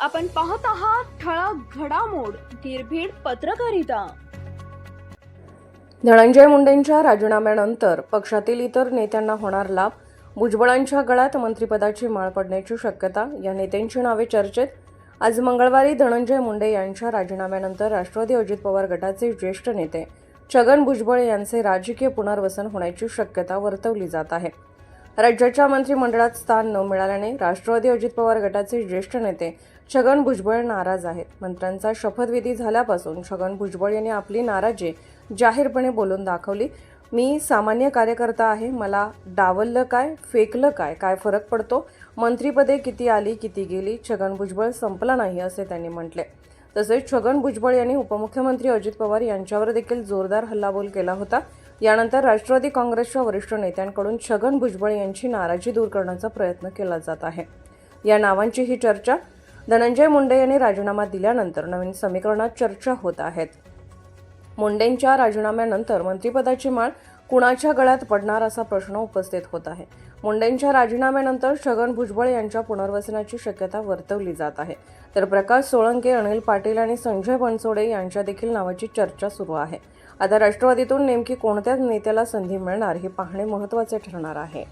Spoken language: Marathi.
आपण पाहत आहात ठळक घडामोड निर्भीड पत्रकारिता. धनंजय मुंडेंच्या राजीनाम्यानंतर पक्षातील इतर नेत्यांना होणार लाभ भुजबळांच्या गळ्यात मंत्रिपदाची माळ पडण्याची शक्यता या नेत्यांची नावे चर्चेत. आज मंगळवारी धनंजय मुंडे यांच्या राजीनाम्यानंतर राष्ट्रवादी अजित पवार गटाचे ज्येष्ठ नेते छगन भुजबळ यांचे राजकीय पुनर्वसन होण्याची शक्यता वर्तवली जात आहे. राज्याच्या मंत्रिमंडळात स्थान न मिळाल्याने राष्ट्रवादी अजित पवार गटाचे ज्येष्ठ नेते छगन भुजबळ नाराज आहेत. मंत्र्यांचा शपथविधी झाल्यापासून छगन भुजबळ यांनी आपली नाराजी जाहीरपणे बोलून दाखवली. मी सामान्य कार्यकर्ता आहे मला डावललं काय फेकलं काय काय फरक पडतो? मंत्रिपदे किती आली किती गेली छगन भुजबळ संपला नाही असे त्यांनी म्हटले. तसेच छगन भुजबळ यांनी उपमुख्यमंत्री अजित पवार यांच्यावर देखील जोरदार हल्लाबोल केला होता. यानंतर राष्ट्रवादी काँग्रेसच्या वरिष्ठ नेत्यांकडून छगन भुजबळ यांची नाराजी दूर करण्याचा प्रयत्न केला जात आहे. या नावांची ही चर्चा धनंजय मुंडे यांनी राजीनामा दिल्यानंतर नवीन समीकरणात चर्चा होत आहेत. मुंडेंच्या राजीनाम्यानंतर मंत्रिपदाची माळ कुणाच्या गळ्यात पडणार असा प्रश्न उपस्थित होत आहे. मुंडेंच्या राजीनाम्यानंतर छगन भुजबळ यांच्या पुनर्वसनाची शक्यता वर्तवली जात आहे. तर प्रकाश सोळंके अनिल पाटील आणि संजय बनसोडे यांच्या देखील नावाची चर्चा सुरू आहे. आता राष्ट्रवादीतून नेमकी कोणत्याच नेत्याला संधी मिळणार हे पाहणे महत्त्वाचे ठरणार आहे.